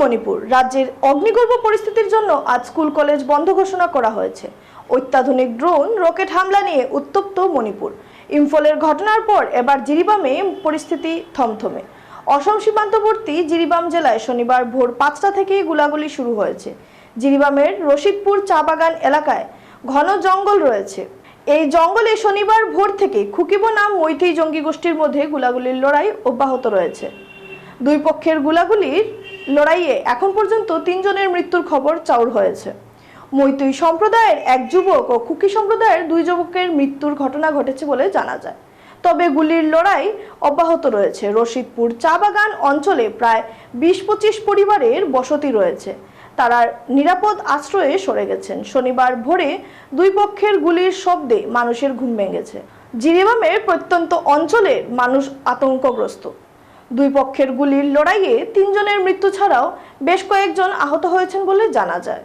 মণিপুর। রাজ্যের অগ্নিগর্ভ পরিস্থিতির জন্য আজ স্কুল কলেজ বন্ধ ঘোষণা করা হয়েছে। অত্যাধুনিক ড্রোন, রকেট হামলা নিয়ে উত্তপ্ত মণিপুর। ইম্ফলের ঘটনার পর এবার জিরিবামে পরিস্থিতি থমথমে। অসম সীমান্তবর্তী জিরিবাম জেলায় শনিবার ভোর পাঁচটা থেকেই গুলাগুলি শুরু হয়েছে। জিরিবামের রশিদপুর চা বাগান এলাকায় ঘন জঙ্গল রয়েছে। এই জঙ্গলে শনিবার ভোর থেকে খুকিব নাম মৈথি জঙ্গি গোষ্ঠীর মধ্যে গুলাগুলির লড়াই অব্যাহত রয়েছে। দুই পক্ষের গুলাগুলির লড়াইয়ে এখন পর্যন্ত তিনজনের মৃত্যুর খবর চাউর হয়েছে। মৈতুই সম্প্রদায়ের এক যুবক ও কুকি সম্প্রদায়ের দুই যুবকের মৃত্যুর ঘটনা ঘটেছে বলে জানা যায়। তবে গুলির লড়াই অব্যাহত রয়েছে। রশিদপুর চা বাগান অঞ্চলে প্রায় বিশ পঁচিশ পরিবারের বসতি রয়েছে। তারা নিরাপদ আশ্রয়ে সরে গেছেন। শনিবার ভোরে দুই পক্ষের গুলির শব্দে মানুষের ঘুম ভেঙেছে। জিরিবামের প্রত্যন্ত অঞ্চলের মানুষ আতঙ্কগ্রস্ত। দুই পক্ষের গুলির লড়াইয়ে তিনজনের মৃত্যু ছাড়াও বেশ কয়েকজন আহত হয়েছেন বলে জানা যায়।